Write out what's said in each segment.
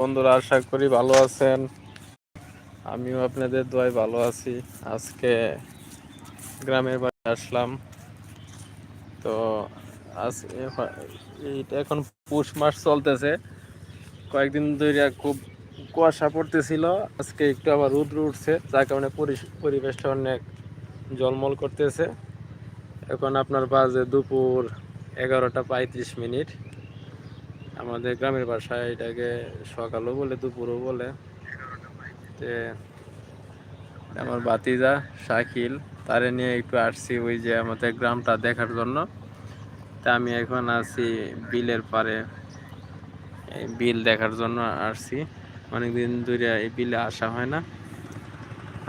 বন্ধুরা, আশা করি ভালো আছেন। আমিও আপনাদের দোয়ায় ভালো আছি। আজকে গ্রামের বাড়ি আসলাম। তো আজ এইটা এখন পুষ মাস চলতেছে। কয়েকদিন ধরে খুব কুয়াশা পড়তেছিল। আজকে একটু আবার রুদ্র উঠছে, যার কারণে পরিবেশটা অনেক জলমল করতেছে। এখন আপনার বাজে দুপুর এগারোটা পঁয়ত্রিশ মিনিট। আমাদের গ্রামের ভাষায় এটাকে সকালও বলে, দুপুরও বলে। তে আমার বাতিজা শাকিল, তারে নিয়ে একটু আসছি ওই যে আমাদের গ্রামটা দেখার জন্য। তা আমি এখন আছি বিলের পারে এই বিল দেখার জন্য আসছি। অনেকদিন ধরে এই বিলে আসা হয় না।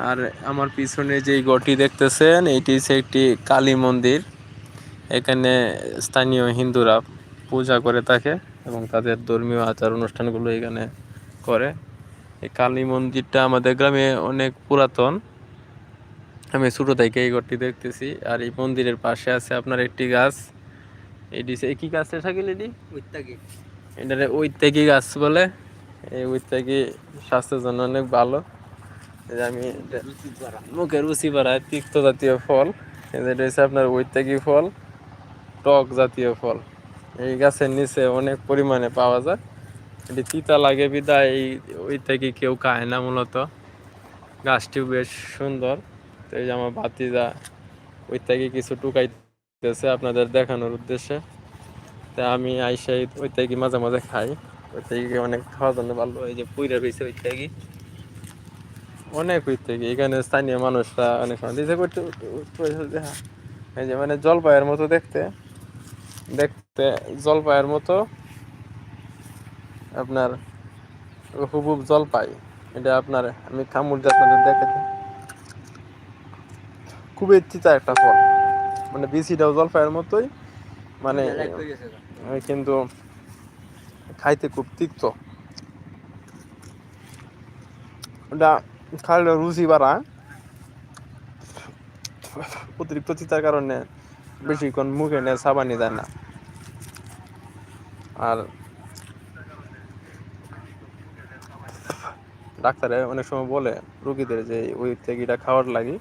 আর আমার পিছনে যে গটি দেখতেছেন, এটি হচ্ছে একটি কালী মন্দির। এখানে স্থানীয় হিন্দুরা পূজা করে থাকে। এবং তাদের ধর্মীয় আচার অনুষ্ঠানগুলো এখানে করে। এই কালী মন্দিরটা আমাদের গ্রামে অনেক পুরাতন। আমি ছোটো থেকে এই ঘরটি দেখতেছি। আর এই মন্দিরের পাশে আছে আপনার একটি গাছ। এটি কি গাছটা থাকিল এটি? এটা ঐত্যাগী গাছ বলে। এই ঐত্যাগী স্বাস্থ্যের জন্য অনেক ভালো। আমি মুখে রুচি বাড়ায় তিক্ত জাতীয় ফল। এটা হচ্ছে আপনার ঐত্যাগী ফল টক জাতীয় ফল। এই গাছের নিচে অনেক পরিমাণে পাওয়া যায়। এটি তিতা লাগে বিদায়, এই ওই থেকে কেউ খায় না মূলত? গাছটিও বেশ সুন্দর। তো এই যে আমার ভাতিজা ওই থেকে কিছু টুকাইতেছে আপনাদের দেখানোর উদ্দেশ্যে? তা আমি আইসাই ওই থেকে মাঝে মাঝে খাই। ওই থেকে অনেক খাওয়ার জন্য ভালো? এই যে পুইরা রয়েছে ওই থেকে অনেক ওই থেকে এখানে স্থানীয় মানুষরা অনেক সময় দিতে করতে এই যে মানে জলপাইয়ের মতো দেখতে। দেখতে জলপাইয়ের মতো। আপনার হুবুব জলপাই। এটা আপনার আমি কামড় দিয়ে আপনাদের দেখাতে। খুবই তিতা একটা ফল। মানে বিচিটাও জলপাইয়ের মতোই। মানে কিন্তু খাইতে খুব তিক্ত। ওটা খাইলে রুচি বাড়া। অতিরিক্ত তিতার কারণে বেশিক্ষণ মুখে নিয়ে সাবানি দেয় না। আর ডাক্তারে অনেক সময় বলে রুগীদের যে ওই থেকেটা খাওয়ার লাগি,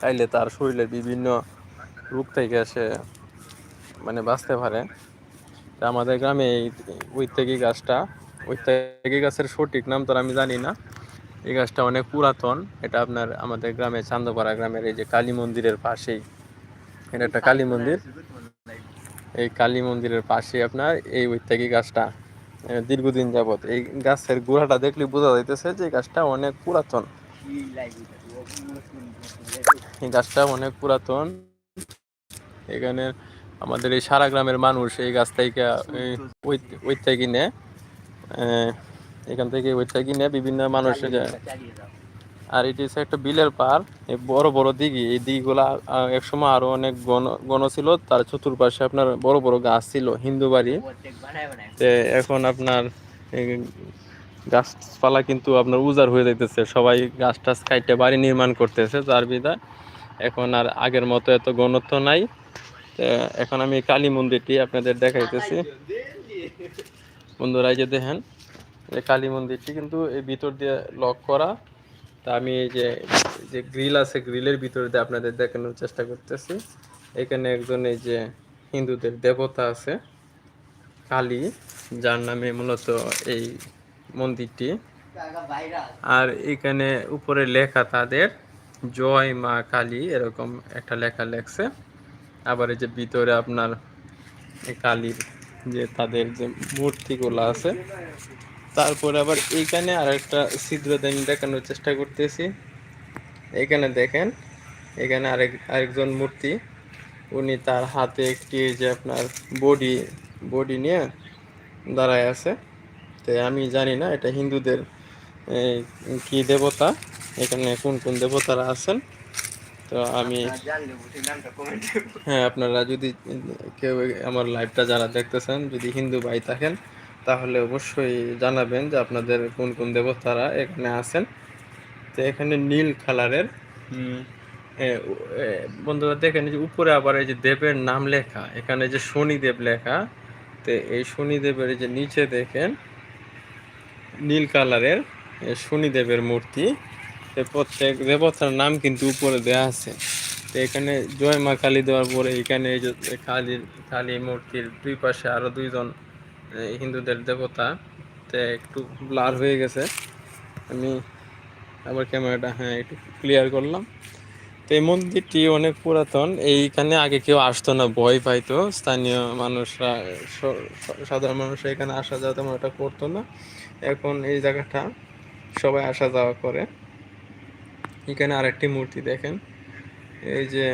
তাইলে তার শরীরে বিভিন্ন রোগ থেকে সে মানে বাঁচতে পারে। তা আমাদের গ্রামে এই থেকে গাছটা থেকে গাছের সঠিক নাম তো আমি জানি না। এই গাছটা অনেক পুরাতন, এটা আপনার আমাদের গ্রামে চান্দপাড়া গ্রামের এই যে কালী মন্দিরের পাশেই। এটা একটা কালী মন্দির। এই কালী মন্দিরের পাশে আপনার এই ঐত্যাগী গাছটা দীর্ঘদিন যাবৎ। এই গাছের গোড়াটা দেখলে বোঝা যাইতেছে যে গাছটা অনেক পুরাতন। এই গাছটা অনেক পুরাতন। এখানে আমাদের এই সারা গ্রামের মানুষ এই গাছ থেকে ওই নেয় এখান থেকে ওই থেকে নিয়ে বিভিন্ন মানুষের আর এটি হচ্ছে একটা বিলের পার বড় বড় দিঘি। এই দিঘিগুলা একসময় আরও অনেক গণ গণ ছিল। তার চতুর্পাশে আপনার বড় বড় গাছ ছিল, হিন্দু বাড়ি। এখন আপনার গাছপালা কিন্তু আপনার উজার হয়ে যাইতেছে। সবাই গাছ টাছ কাইটে বাড়ি নির্মাণ করতেছে যার বিদা এখন আর আগের মতো এত গণত্ব নাই। এখন আমি কালী মন্দিরটি আপনাদের দেখাইতেছি। বন্ধুরা যে দেখেন, এই কালী মন্দিরটি কিন্তু এই ভিতর দিয়ে লক করা। তা আমি এই যে যে গ্রিল আছে গ্রিলের ভিতরে দিয়ে আপনাদের দেখানোর চেষ্টা করতেছি। এখানে একজন এই যে হিন্দুদের দেবতা আছে, কালী, যার নামে মূলত এই মন্দিরটি। আর এখানে উপরে লেখা তাদের, জয় মা কালী, এরকম একটা লেখা লেখছে। আবার এই যে ভিতরে আপনার কালীর যে তাদের যে মূর্তিগুলো আছে তারপরে আবার এইখানে আর একটা ছিদ্র দেন দেখানোর চেষ্টা করতেছি। এখানে দেখেন এখানে আরেক আরেকজন মূর্তি। উনি তার হাতে একটি যে আপনার বডি বডি নিয়ে দাঁড়ায় আছে। তো আমি জানি না এটা হিন্দুদের কি দেবতা এখানে কোন কোন দেবতারা আছেন। তো আমি হ্যাঁ আপনারা যদি কেউ আমার লাইভটা যারা দেখতেছেন যদি হিন্দু ভাই থাকেন তাহলে অবশ্যই জানাবেন যে আপনাদের কোন কোন দেবতারা এখানে আছেন। তো এখানে নীল কালারের বন্ধুরা দেখেন যে উপরে আবার এই যে দেবের নাম লেখা এখানে যে শনিদেব লেখা তো এই শনিদেবের যে নিচে দেখেন নীল কালারের শনিদেবের মূর্তি প্রত্যেক দেবতার নাম কিন্তু উপরে দেওয়া আছে। তো এখানে জয় মা কালী দেওয়ার পরে এখানে এই যে কালীর কালী মূর্তির দুই পাশে আরও দুইজন হিন্দুদের দেবতা, তো একটু ব্লার হয়ে গেছে। আমি আবার ক্যামেরাটা হ্যাঁ একটু ক্লিয়ার করলাম। তো এই মন্দিরটি অনেক পুরাতন, এইখানে আগে কেউ আসতো না, ভয় পাইতো। স্থানীয় মানুষরা সাধারণ মানুষরা এখানে আসা যাওয়া তেমন একটা করতো না। এখন এই জায়গাটা সবাই আসা যাওয়া করে। এখানে আরেকটি মূর্তি দেখেন। এই যে,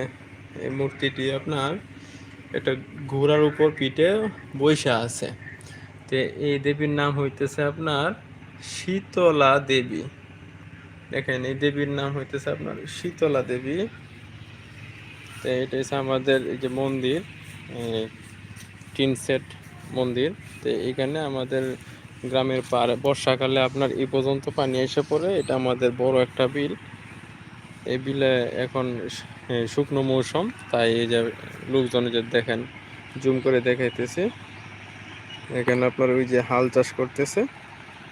এই মূর্তিটি আপনার, এটা ঘোড়ার উপর পিঠে বৈশা আছে। তো এই দেবীর নাম হইতেছে আপনার শীতলা দেবী। দেখেন, এই দেবীর নাম হইতেছে আপনার শীতলা দেবী। তো এটা হচ্ছে আমাদের এই যে মন্দির টিন সেট মন্দির। তো এখানে আমাদের গ্রামের পাড়ে বর্ষাকালে আপনার এই পর্যন্ত পানি এসে পড়ে, এটা আমাদের বড় একটা বিল। এই বিলে এখন শুকনো মৌসুম, তাই এই যে লোকজন যে দেখেন, জুম করে দেখাইতেছি। এখানে আপনার ওই যে হাল চাষ করতেছে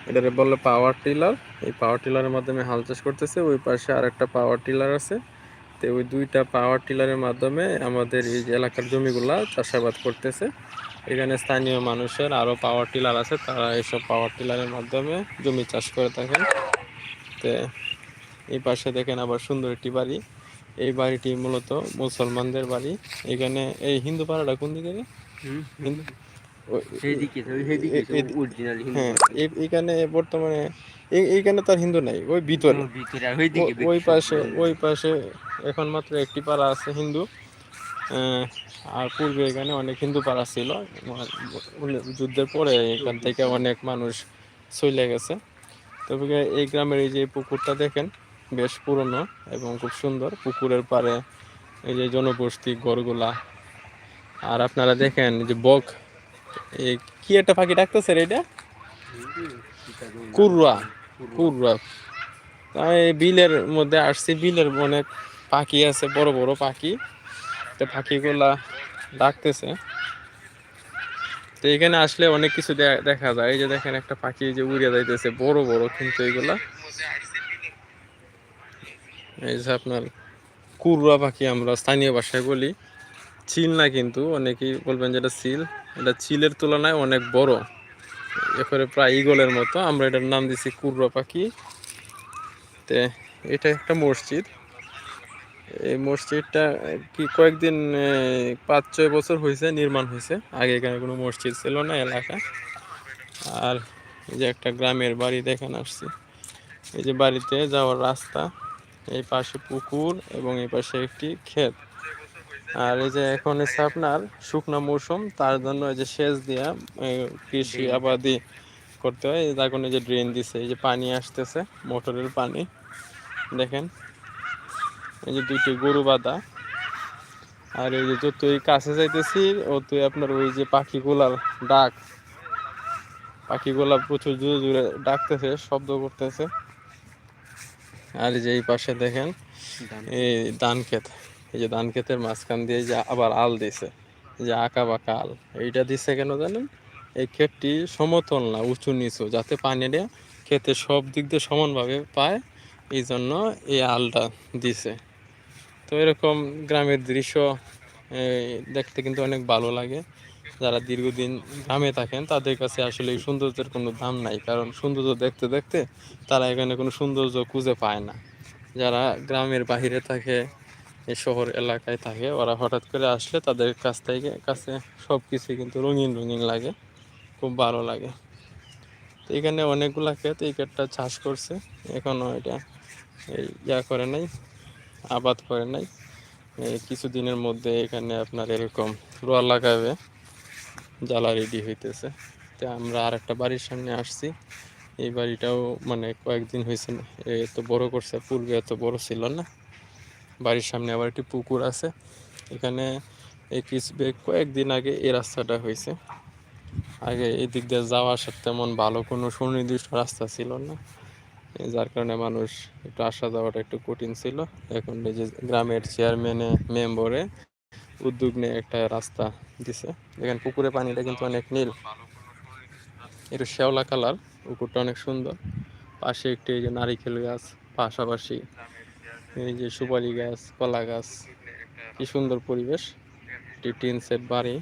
এটারে বলে পাওয়ার টিলার এই পাওয়ার টিলারের মাধ্যমে হাল চাষ করতেছে ওই পাশে আর একটা পাওয়ার টিলার আছে। তো ওই দুইটা পাওয়ার টিলারের মাধ্যমে আমাদের এই যে এলাকার জমিগুলা চাষাবাদ করতেছে। এখানে স্থানীয় মানুষের আরও পাওয়ার টিলার আছে তারা এইসব পাওয়ার টিলারের মাধ্যমে জমি চাষ করে থাকেন। তো এই পাশে দেখেন আবার সুন্দর একটি বাড়ি। এই বাড়িটি মূলত মুসলমানদের বাড়ি। এখানে এই হিন্দু পাড়াটা কোন দিকে হিন্দু হ্যাঁ এইখানে বর্তমানে এই- এইখানে তার হিন্দু নাই ওই ভিতরে। ওই পাশে ওই পাশে এখন মাত্র একটি পাড়া আছে হিন্দু। আর পূর্বে এখানে অনেক হিন্দু পাড়া ছিল। যুদ্ধের পরে এখান থেকে অনেক মানুষ চলে গেছে। তবে এই গ্রামের এই যে পুকুরটা দেখেন বেশ পুরনো এবং খুব সুন্দর। পুকুরের পাড়ে এই যে জনবসতি গড়গুলা। আর আপনারা দেখেন যে বক কি একটা পাখি ডাকতেছে রে এটা? কুরুয়া কুরুয়া এই বিলের মধ্যে আসছি, বিলের অনেক পাখি আছে, বড় বড় পাখি। তো পাখিগুলা ডাকতেছে। তো এখানে আসলে অনেক কিছু দেখা যায়। এই যে দেখেন একটা পাখি যে উড়ে যাইতেছে, বড় বড় কিন্তু এগুলা। এই যে আপনার কুরুয়া পাখি আমরা স্থানীয় ভাষায় বলি। চিল না কিন্তু, অনেকেই বলবেন যেটা চিল। এটা চিলের তুলনায় অনেক বড়। এরপরে প্রায় ইগলের মতো। আমরা এটার নাম দিছি কুরুয়া পাখি। তে এটা একটা মসজিদ। এই মসজিদটা কি কয়েকদিন পাঁচ ছয় বছর হয়েছে নির্মাণ হয়েছে আগে এখানে কোনো মসজিদ ছিল না এলাকা। আর এই যে একটা গ্রামের বাড়ি দেখেন আসছি। এই যে বাড়িতে যাওয়ার রাস্তা। এই পাশে পুকুর এবং এই পাশে একটি ক্ষেত। আর এই যে এখন হচ্ছে আপনার শুকনো মৌসুম তার জন্য এই যে সেচ দিয়া কৃষি আবাদি করতে হয়। এখন এই যে ড্রেন দিছে এই যে পানি আসতেছে মোটরের পানি। দেখেন এই যে দুইটি গরু বাঁধা। আর এই যে যতই কাছে যাইতেছি অতই আপনার ওই যে পাখিগুলার ডাক। পাখিগুলা প্রচুর জোরে জোরে ডাকতেছে শব্দ করতেছে। আর এই যে এই পাশে দেখেন এই ধান ক্ষেত। এই যে ধান ক্ষেতের মাঝখান দিয়ে যে আবার আল দিছে যে আঁকা বাঁকা আল, এইটা দিছে কেন জানেন? এই ক্ষেতটি সমতল না, উঁচু নিচু, যাতে পানিটা ক্ষেতে সব দিক দিয়ে সমানভাবে পায়, এই জন্য এই আলটা দিছে। তো এরকম গ্রামের দৃশ্য দেখতে কিন্তু অনেক ভালো লাগে। যারা দীর্ঘদিন গ্রামে থাকেন, তাদের কাছে আসলে এই সৌন্দর্যের কোনো দাম নাই, কারণ সৌন্দর্য দেখতে দেখতে তারা এখানে কোনো সৌন্দর্য খুঁজে পায় না। যারা গ্রামের বাহিরে থাকে এই শহর এলাকায় থাকে, ওরা হঠাৎ করে আসলে তাদের কাছ থেকে, কাছে সব কিছুই কিন্তু রঙিন রঙিন লাগে, খুব ভালো লাগে। তো এখানে অনেকগুলো ক্ষেত, এই ক্ষেতটা চাষ করছে এখনও এটা এই ইয়া করে নাই, আবাদ করে নাই। কিছুদিনের মধ্যে এখানে আপনার এরকম রোয়া লাগাবে, জ্বালা রেডি হইতেছে। তো আমরা আর একটা বাড়ির সামনে আসছি, এই বাড়িটাও মানে কয়েকদিন হয়েছে এত বড় করছে, পূর্বে এত বড় ছিল না। বাড়ির সামনে আবার একটি পুকুর আছে। এখানে এই কিছু কয়েকদিন আগে এই রাস্তাটা হয়েছে। আগে এই দিক দিয়ে যাওয়া আসার তেমন ভালো কোনো সুনির্দিষ্ট রাস্তা ছিল না। যার কারণে মানুষ একটু আসা যাওয়াটা একটু কঠিন ছিল। এখন এই যে গ্রামের চেয়ারম্যানে মেম্বরে উদ্যোগ নিয়ে একটা রাস্তা দিছে। দেখেন পুকুরে পানিটা কিন্তু অনেক নীল। একটু শ্যাওলা কালার, পুকুরটা অনেক সুন্দর। পাশে একটি এই যে নারিকেল গাছ, পাশাপাশি এই যে সুপারি গাছ কলা গাছ কি সুন্দর পরিবেশ। একটি টিন সেট বাড়ি।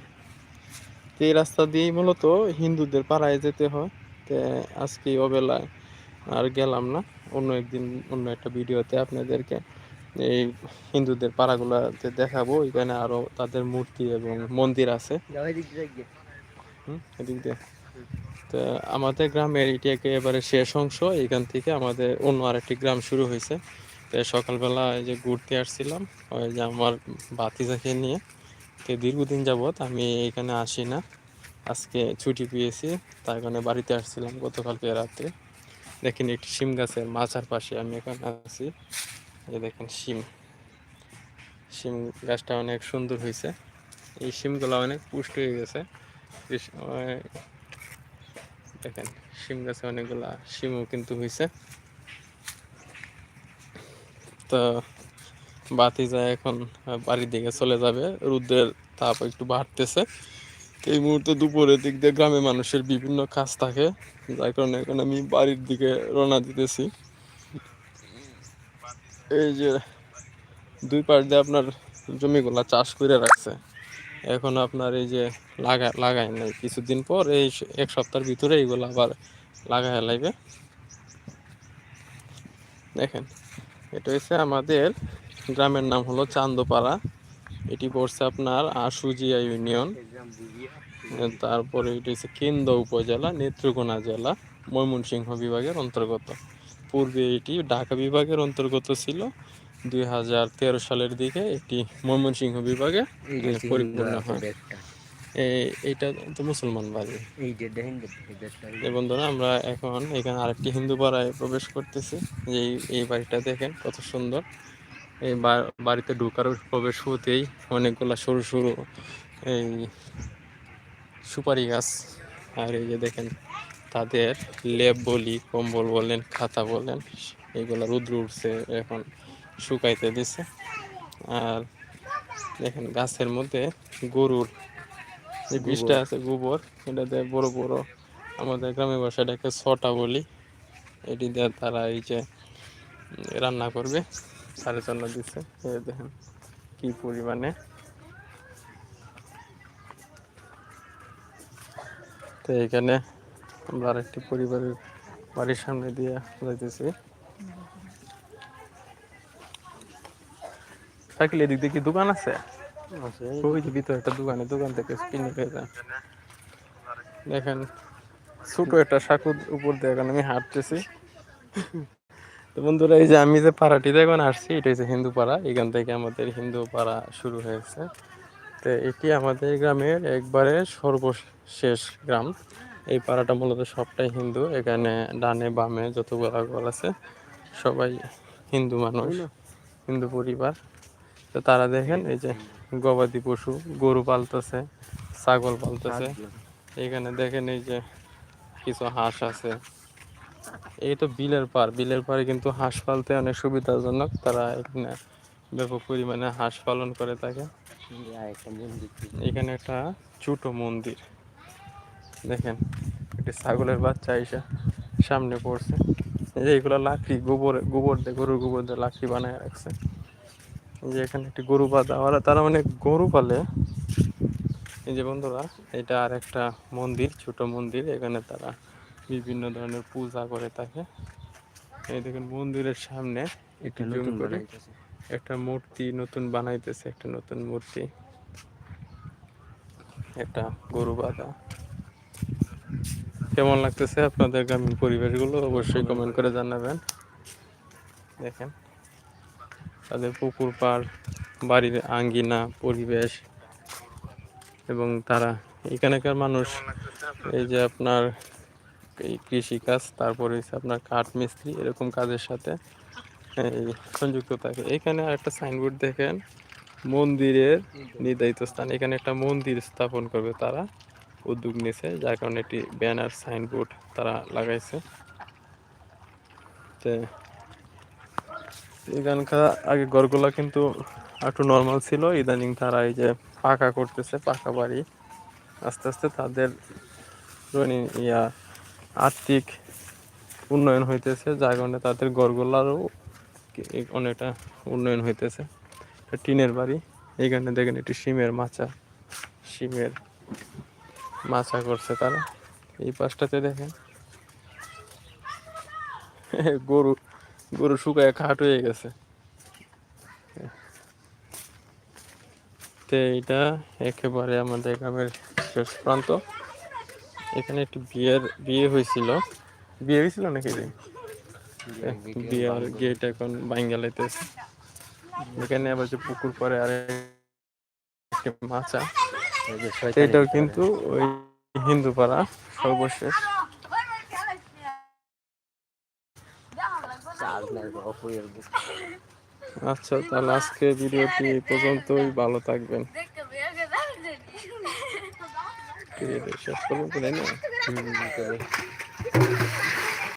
তো এই রাস্তা দিয়েই মূলত হিন্দুদের পাড়ায় যেতে হয়। তো আজকে অবেলায় আর গেলাম না। অন্য একদিন অন্য একটা ভিডিওতে আপনাদেরকে এই হিন্দুদের পাড়াগুলোতে দেখাবো। এখানে আরও তাদের মূর্তি এবং মন্দির আছে। এদিক দিয়ে তো আমাদের গ্রামের এটি একেবারে শেষ অংশ। এখান থেকে আমাদের অন্য আরেকটি গ্রাম শুরু হয়েছে। সকালবেলা এই যে ঘুরতে আসছিলাম, ওই যে আমার বাতি বাতিজাকে নিয়ে। তো দীর্ঘদিন যাবৎ আমি এখানে আসি না। আজকে ছুটি পেয়েছি তার কারণে বাড়িতে আসছিলাম গতকালকে রাত্রে দেখেন একটি শিম গাছের মাচার পাশে আমি এখানে আছি। এই দেখেন শিম। শিম গাছটা অনেক সুন্দর হয়েছে। এই শিমগুলো অনেক পুষ্ট হয়ে গেছে। দেখেন, শিম গাছে অনেকগুলা শিমও কিন্তু হয়েছে। তো বাতি যায় এখন বাড়ির দিকে চলে যাবে। রোদের তাপ একটু বাড়তেছে। এই মুহূর্তে দুপুরের দিক দিয়ে গ্রামে মানুষের বিভিন্ন কাজ থাকে, যার কারণে এখন আমি বাড়ির দিকে রওনা দিতেছি। এই যে দুই পাশ দিয়ে আপনার জমিগুলা চাষ করে রাখছে। এখন আপনার এই যে লাগা, লাগায় নাই। কিছুদিন পর এই এক সপ্তাহের ভিতরে এইগুলো আবার লাগায় লাগবে দেখেন। এটা হচ্ছে আমাদের গ্রামের নাম হলো চান্দপাড়া। এটি পড়ছে আপনার আশুজিয়া ইউনিয়ন। তারপরে এটি হচ্ছে কেন্দ্র উপজেলা নেত্রকোনা জেলা ময়মনসিংহ বিভাগের অন্তর্গত। পূর্বে এটি ঢাকা বিভাগের অন্তর্গত ছিল। দুই হাজার তেরো সালের দিকে এটি ময়মনসিংহ বিভাগে পরিপূর্ণ হয়। এইটা তো মুসলমান বাড়ি। এই বন্ধুরা আমরা এখন এখানে আরেকটি হিন্দু পাড়ায় প্রবেশ করতেছি। যে এই- এই বাড়িটা দেখেন কত সুন্দর। এই বাড়িতে ঢুকার প্রবেশ হতেই অনেকগুলা সরু সরু এই সুপারি গাছ। আর এই যে দেখেন তাদের লেপ বলি কম্বল বলেন খাতা বলেন এইগুলা রুদ্র উঠছে এখন শুকাইতে দিছে। আর দেখেন গাছের মধ্যে গরুর যে বিষটা আছে গোবর এটাতে বড় বড় আমাদের গ্রামের ভাষায় এটাকে ছটা বলি। এটি দিয়ে তারা এই যে রান্না করবে সাড়ে জন্য দিচ্ছে। দেখেন কি পরিমাণে। তো এখানে আমরা আরেকটি পরিবারের বাড়ির সামনে দিয়ে যাইতেছি। থাকলে এদিক দিয়ে কি দোকান আছে। ওই যে ভিতরে একটা দোকানে দোকান থেকে কিনে খেয়ে যান দেখেন ছোট একটা সাকুর উপর দিয়ে এখন আমি হাঁটতেছি। তো বন্ধুরা এই যে আমি যে পাড়াটিতে এখন আসছি এটা হচ্ছে হিন্দু পাড়া। এখান থেকে আমাদের হিন্দু পাড়া শুরু হয়েছে। তো এটি আমাদের গ্রামের একবারে সর্বশেষ গ্রাম। এই পাড়াটা মূলত সবটাই হিন্দু। এখানে ডানে বামে যতগুলো ঘর আছে সবাই হিন্দু মানুষ হিন্দু পরিবার। তো তারা দেখেন এই যে গবাদি পশু গরু পালতেছে ছাগল পালতেছে। এখানে দেখেন এই যে কিছু হাঁস আছে। এই তো বিলের পার বিলের পারে কিন্তু হাঁস পালতে অনেক সুবিধাজনক। তারা এখানে ব্যাপক পরিমাণে হাঁস পালন করে থাকে। এখানে একটা ছোট মন্দির। দেখেন একটি ছাগলের বাচ্চা এসে সামনে পড়ছে। এইগুলো লাকড়ি গোবর গোবর দিয়ে গরুর গোবর দিয়ে লাকড়ি বানায় রাখছে। যে এখানে একটি গরু বাঁধা ওরা তারা অনেক গরু পালে। এই যে বন্ধুরা এটা আর একটা মন্দির ছোট মন্দির এখানে তারা বিভিন্ন ধরনের পূজা করে থাকে। এই দেখেন মন্দিরের সামনে একটু একটা জুম করে একটা মূর্তি নতুন বানাইতেছে একটা নতুন মূর্তি। একটা গরু বাঁধা কেমন লাগতেছে আপনাদের গ্রামীণ পরিবেশগুলো? অবশ্যই কমেন্ট করে জানাবেন। দেখেন। তাদের পুকুর পাড়, বাড়ির আঙ্গিনা, পরিবেশ এবং তারা এখানকার মানুষ। এই যে আপনার এই কৃষিকাজ, তারপরে হচ্ছে আপনার কাঠ মিস্ত্রি, এরকম কাজের সাথে এই সংযুক্ত থাকে। এখানে একটা সাইনবোর্ড দেখেন, মন্দিরের নির্ধারিত স্থান। এখানে একটা মন্দির স্থাপন করবে তারা, উদ্যোগ নিয়েছে যার কারণে একটি ব্যানার, সাইনবোর্ড তারা লাগাইছে। তো এখানকার আগে ঘরগুলা কিন্তু একটু নর্মাল ছিল। ইদানিং তারা এই যে পাকা করতেছে, পাকা বাড়ি। আস্তে আস্তে তাদের ইয়া আর্থিক উন্নয়ন হইতেছে, যার কারণে তাদের গড়গুলারও কি- অনেকটা উন্নয়ন হইতেছে। টিনের বাড়ি, এইখানে দেখেন একটি সিমের মাচা সিমের মাচা করছে তারা। এই পাশটাতে দেখেন, গরু গরু শুকায় খাট হয়ে গেছে। তো এইটা একেবারে আমাদের গ্রামের শেষ প্রান্ত। এখানে একটি বিয়ের বিয়ে হয়েছিল। বিয়ে হয়েছিল নাকি রে বিয়ের গেট এখন বাঙ্গালাইতেছে এখানে আবার যে পুকুর পরে আর মাচা। এটাও কিন্তু ওই হিন্দু পাড়া সর্বশেষ। আচ্ছা তাহলে আজকে ভিডিওটি এই পর্যন্তই। ভালো থাকবেন। শেষ করব তাই না।